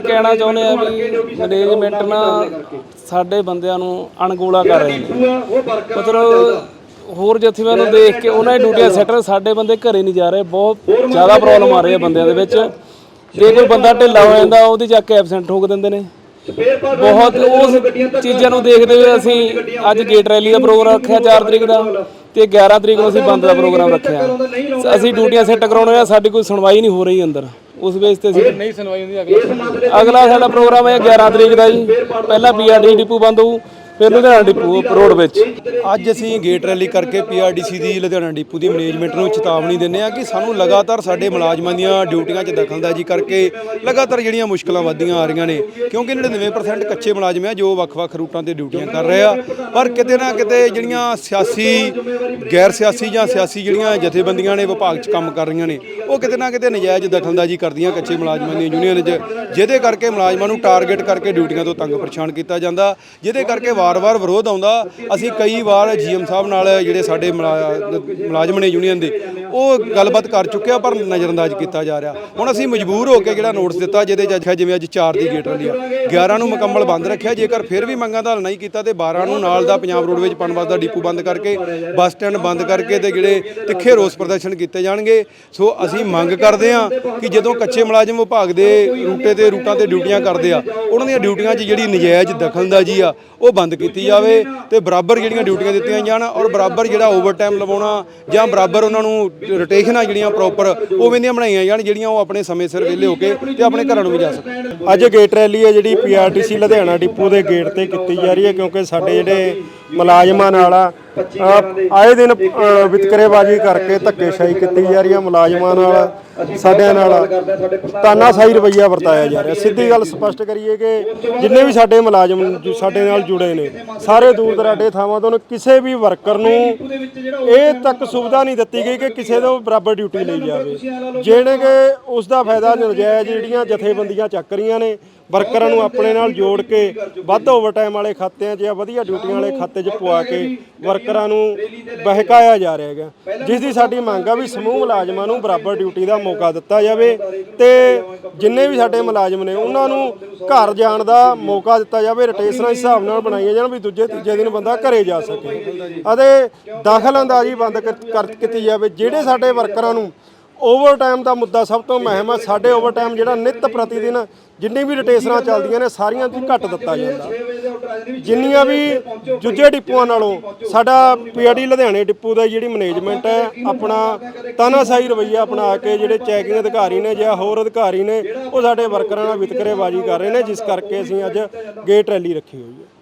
ਕਹਿਣਾ ਚਾਹੁੰਦੇ ਆ ਵੀ ਮੈਨੇਜਮੈਂਟ ਨਾ ਸਾਡੇ ਬੰਦਿਆਂ ਨੂੰ ਅਣਗੋਲਾ ਕਰ ਰਹੇ ਨੇ ਮਤਲਬ ਹੋਰ ਜਥੇਬੰਦੀਆਂ ਨੂੰ ਦੇਖ ਕੇ ਉਹਨਾਂ ਦੀ ਡਿਊਟੀਆਂ ਸੈੱਟ ਸਾਡੇ ਬੰਦੇ ਘਰੇ ਨਹੀਂ ਜਾ ਰਹੇ, ਬਹੁਤ ਜ਼ਿਆਦਾ ਪ੍ਰੋਬਲਮ ਆ ਰਹੀ ਹੈ ਬੰਦਿਆਂ ਦੇ ਵਿੱਚ। ਜੇ ਕੋਈ ਬੰਦਾ ਢਿੱਲਾ ਹੋ ਜਾਂਦਾ, ਉਹਦੀ ਜਾ ਕੇ ਐਬਸੈਂਟ ਠੋਕ ਦਿੰਦੇ ਨੇ। ਬਹੁਤ ਉਸ ਚੀਜ਼ਾਂ ਨੂੰ ਦੇਖਦੇ ਹੋਏ ਅਸੀਂ ਅੱਜ ਗੇਟ ਰੈਲੀ ਦਾ ਪ੍ਰੋਗਰਾਮ ਰੱਖਿਆ 4 ਤਰੀਕ ਦਾ ਤੇ 11 ਤਰੀਕ ਨੂੰ ਅਸੀਂ ਬੰਦ ਦਾ ਪ੍ਰੋਗਰਾਮ ਰੱਖਿਆ। ਅਸੀਂ ਡਿਊਟੀਆਂ ਸੈੱਟ ਕਰਾਉਣੇ ਆ ਸਾਡੀ ਕੋਈ ਸੁਣਵਾਈ ਨਹੀਂ ਹੋ ਰਹੀ ਅੰਦਰ। ਉਸ ਬੇਸ ਤੇ ਅਸੀਂ ਨਹੀਂ ਸੁਣਵਾਈ ਹੁੰਦੀ ਅਗਲਾ ਅਗਲਾ ਸਾਡਾ ਪ੍ਰੋਗਰਾਮ ਹੈ 11 ਤਰੀਕ ਦਾ ਜੀ। ਪਹਿਲਾਂ ਪੀਆਰਡੀ ਡਿਪੂ ਬੰਦ ਹੋਊ ਫਿਰ ਲੁਧਿਆਣਾ ਡਿਪੂ ਰੋਡ ਵਿੱਚ। ਅੱਜ ਅਸੀਂ ਗੇਟ ਰੈਲੀ ਕਰਕੇ ਪੀਆਰਡੀਸੀ ਦੀ ਲੁਧਿਆਣਾ ਡਿਪੂ ਦੀ ਮੈਨੇਜਮੈਂਟ ਨੂੰ ਚੇਤਾਵਨੀ ਦਿੰਦੇ ਆ ਕਿ ਸਾਨੂੰ ਲਗਾਤਾਰ ਸਾਡੇ ਮੁਲਾਜ਼ਮਾਂ ਦੀਆਂ ਡਿਊਟੀਆਂ 'ਚ ਦਖਲਅੰਦਾਜ਼ੀ ਕਰਕੇ ਲਗਾਤਾਰ ਜਿਹੜੀਆਂ ਮੁਸ਼ਕਲਾਂ ਵੱਧਦੀਆਂ ਆ ਰਹੀਆਂ ਨੇ ਕਿਉਂਕਿ 99% ਕੱਚੇ ਮੁਲਾਜ਼ਮ ਆ ਜੋ ਵੱਖ-ਵੱਖ ਰੂਟਾਂ ਤੇ ਡਿਊਟੀਆਂ ਕਰ ਰਹੇ ਆ। ਪਰ ਕਿਤੇ ਨਾ ਕਿਤੇ ਜਿਹੜੀਆਂ ਸਿਆਸੀ ਗੈਰ ਸਿਆਸੀ ਜਾਂ ਸਿਆਸੀ ਜਿਹੜੀਆਂ ਜਥੇਬੰਦੀਆਂ ਨੇ ਵਿਭਾਗ 'ਚ ਕੰਮ ਕਰ ਰਹੀਆਂ ਨੇ ਉਹ ਕਿਤੇ ਨਾ ਕਿਤੇ ਨਜਾਇਜ਼ ਦਖਲਅੰਦਾਜ਼ੀ ਕਰਦੀਆਂ ਕੱਚੇ ਮੁਲਾਜ਼ਮਾਂ ਦੀਆਂ ਯੂਨੀਅਨ 'ਚ ਜਿਹਦੇ ਕਰਕੇ ਮੁਲਾਜ਼ਮਾਂ ਨੂੰ ਟਾਰਗੇਟ ਕਰਕੇ ਡਿਊਟੀਆਂ ਤੋਂ ਤੰਗ ਪਰੇਸ਼ਾਨ ਕੀਤਾ ਜਾਂਦਾ ਜਿਹਦੇ ਕਰਕੇ ਵਾਰ-ਵਾਰ ਵਿਰੋਧ ਆਉਂਦਾ। ਅਸੀਂ ਕਈ ਵਾਰ ਜੀਐਮ ਸਾਹਿਬ ਨਾਲ ਜਿਹੜੇ ਸਾਡੇ ਮੁਲਾ- ਮੁਲਾਜ਼ਮ ਨੇ ਯੂਨੀਅਨ ਦੇ, ਉਹ ਗੱਲਬਾਤ ਕਰ ਚੁੱਕਿਆ ਪਰ ਨਜ਼ਰਅੰਦਾਜ਼ ਕੀਤਾ ਜਾ ਰਿਹਾ। ਹੁਣ ਅਸੀਂ ਮਜਬੂਰ ਹੋ ਕੇ ਜਿਹੜਾ ਨੋਟਿਸ ਦਿੱਤਾ, ਜਿਹਦੇ 'ਚ ਆਖਿਆ ਜਿਵੇਂ ਅੱਜ 4 ਦੀ ਗੇਟ ਰਲੀ ਆ। 11 ਨੂੰ ਮੁਕੰਮਲ ਬੰਦ ਰੱਖਿਆ, ਜੇਕਰ ਫਿਰ ਵੀ ਮੰਗਾਂ ਦਾ ਹੱਲ ਨਹੀਂ ਕੀਤਾ ਤੇ 12 ਨੂੰ ਨਾਲ ਦਾ ਪੰਜਾਬ ਰੋਡਵੇਜ ਪਨਬਸ ਦਾ ਡਿਪੂ ਬੰਦ ਕਰਕੇ, ਬੱਸ ਸਟੈਂਡ ਬੰਦ ਕਰਕੇ ਤੇ ਜਿਹੜੇ ਤਿੱਖੇ ਰੋਸ ਪ੍ਰਦਰਸ਼ਨ ਕੀਤੇ ਜਾਣਗੇ। ਸੋ ਅਸੀਂ ਮੰਗ ਕਰਦੇ ਆ ਕਿ ਜਦੋਂ ਕੱਚੇ ਮੁਲਾਜ਼ਮ ਵਿਭਾਗ ਦੇ ਰੂਟੇ ਤੇ ਰੂਟਾਂ ਤੇ ਡਿਊਟੀਆਂ ਕਰਦੇ ਆ, ਉਹਨਾਂ ਦੀਆਂ ਡਿਊਟੀਆਂ 'ਚ ਜਿਹੜੀ ਨਜਾਇਜ਼ ਦਖਲਅੰਦਾਜ਼ੀ ਆ, ਉਹ ਬੰਦ ਕੀਤੀ ਜਾਵੇ ਤੇ ਬਰਾਬਰ ਜਿਹੜੀਆਂ ਡਿਊਟੀਆਂ ਦਿੱਤੀਆਂ ਜਾਣ ਔਰ ਬਰਾਬਰ ਜਿਹੜਾ ਓਵਰਟਾਈਮ ਲਵਾਉਣਾ ਜਾਂ ਬਰਾਬਰ ਉਹਨਾਂ ਨੂੰ ਰੋਟੇਸ਼ਨਾਂ ਜਿਹੜੀਆਂ ਪ੍ਰੋਪਰ ਉਵੇਂ ਦੀਆਂ ਬਣਾਈਆਂ ਜਾਣ, ਜਿਹੜੀਆਂ ਉਹ ਆਪਣੇ ਸਮੇਂ ਸਿਰ ਵਿਹਲੇ ਹੋ ਕੇ ਤੇ ਆਪਣੇ ਘਰਾਂ ਨੂੰ ਵੀ ਜਾ ਸਕਣ। ਅੱਜ ਗੇਟ ਰੈਲੀ ਹੈ ਜਿਹੜੀ ਪੀਆਰਟੀਸੀ ਲੁਧਿਆਣਾ ਡਿਪੂ ਦੇ ਗੇਟ ਤੇ ਕੀਤੀ ਜਾ ਰਹੀ ਹੈ ਕਿਉਂਕਿ ਸਾਡੇ ਜਿਹੜੇ ਮੁਲਾਜ਼ਮਾਂ ਨਾਲ ਆ ਅ, ਆਏ ਦਿਨ ਅ, ਵਿਤਕਰੇਬਾਜ਼ੀ ਕਰਕੇ ਧੱਕੇਸ਼ਾਹੀ ਕੀਤੀ ਜਾ ਰਹੀ ਹੈ ਮੁਲਾਜ਼ਮਾਂ ਨਾਲ ਸਾਡਿਆਂ ਨਾਲ ਤਾਨਾਸ਼ਾਹੀ ਰਵੱਈਆ ਵਰਤਾਇਆ ਜਾ ਰਿਹਾ। ਸਿੱਧੀ ਗੱਲ ਸਪਸ਼ਟ ਕਰੀਏ ਕਿ ਜਿੰਨੇ ਵੀ ਸਾਡੇ ਮੁਲਾਜ਼ਮ ਜੋ ਸਾਡੇ ਨਾਲ ਜੁੜੇ ਨੇ ਸਾਰੇ ਦੂਰ ਦਰਾਡੇ ਥਾਵਾਂ ਤੋਂ ਕਿਸੇ ਵੀ ਵਰਕਰ ਨੂੰ ਇਹ ਤੱਕ ਸੁਵਿਧਾ ਨਹੀਂ ਦਿੱਤੀ ਗਈ ਕਿ ਕਿਸੇ ਤੋਂ ਬਰਾਬਰ ਡਿਊਟੀ ਲਈ ਜਾਵੇ। ਜਿਹੜੇ ਕਿ ਉਸ ਦਾ ਫਾਇਦਾ ਨਜਾਇਜ਼ ਜਿਹੜੀਆਂ ਜਥੇਬੰਦੀਆਂ ਚੱਕ ਰਹੀਆਂ ਨੇ ਵਰਕਰਾਂ ਨੂੰ ਆਪਣੇ ਨਾਲ ਜੋੜ ਕੇ ਵੱਧ ਓਵਰਟਾਈਮ ਵਾਲੇ ਖਾਤਿਆਂ 'ਚ ਜਾਂ ਵਧੀਆ ਡਿਊਟੀਆਂ ਵਾਲੇ ਖਾਤੇ 'ਚ ਪਵਾ ਕੇ ਵਰਕਰਾਂ ਨੂੰ ਬਹਿਕਾਇਆ ਜਾ ਰਿਹਾ ਹੈਗਾ। ਜਿਸ ਦੀ ਸਾਡੀ ਮੰਗ ਆ ਵੀ ਸਮੂਹ ਮੁਲਾਜ਼ਮਾਂ ਨੂੰ ਬਰਾਬਰ ਡਿਊਟੀ ਦਾ ਮੌਕਾ ਦਿੱਤਾ ਜਾਵੇ ਤੇ ਜਿੰਨੇ ਵੀ ਸਾਡੇ ਮੁਲਾਜ਼ਮ ਨੇ ਉਹਨਾਂ ਨੂੰ ਘਰ ਜਾਣ ਦਾ ਮੌਕਾ ਦਿੱਤਾ ਜਾਵੇ ਰੋਟੇਸ਼ਨਾਂ ਇਸ ਹਿਸਾਬ ਨਾਲ ਬਣਾਈਆਂ ਜਾਣ ਵੀ ਦੂਜੇ ਤੀਜੇ ਦਿਨ ਬੰਦਾ ਘਰੇ ਜਾ ਸਕੇ। ਅਤੇ ਦਖਲ ਅੰਦਾਜ਼ੀ ਬੰਦ ਕਰ- ਕਰ ਕੀਤੀ ਜਾਵੇ। ਜਿਹੜੇ ਸਾਡੇ ਵਰਕਰਾਂ ਨੂੰ ਓਵਰਟਾਈਮ ਦਾ ਮੁੱਦਾ ਸਭ ਤੋਂ ਮਹਿਮ ਹੈ ਸਾਡੇ ਓਵਰਟਾਈਮ ਜਿਹੜਾ ਨਿਤ ਪ੍ਰਤੀ ਦਿਨ ਜਿੰਨੀ ਵੀ ਰੋਟੇਸ਼ਨਾਂ ਚੱਲਦੀਆਂ ਨੇ, ਸਾਰੀਆਂ ਦੀ ਘੱਟ ਦਿੱਤਾ ਜਾਂਦਾ। ਜਿੰਨੀਆਂ ਵੀ ਜੁੱਜੇ ਡਿਪੂਆਂ ਨਾਲੋਂ ਸਾਡਾ ਪੀਆਰਡੀ ਲੁਧਿਆਣੇ ਡਿਪੂ ਦਾ ਜਿਹੜੀ ਮੈਨੇਜਮੈਂਟ ਹੈ, ਆਪਣਾ ਤਾਨਾਸ਼ਾਹੀ ਰਵੱਈਆ ਅਪਣਾ ਕੇ ਜਿਹੜੇ ਚੈਕਿੰਗ ਅਧਿਕਾਰੀ ਨੇ ਜਾਂ ਹੋਰ ਅਧਿਕਾਰੀ ਨੇ, ਉਹ ਸਾਡੇ ਵਰਕਰਾਂ ਨਾਲ ਵਿਤਕਰੇਬਾਜ਼ੀ ਕਰ ਰਹੇ ਨੇ, ਜਿਸ ਕਰਕੇ ਅਸੀਂ ਅੱਜ ਗੇਟ ਰੈਲੀ ਰੱਖੀ ਹੋਈ ਹੈ।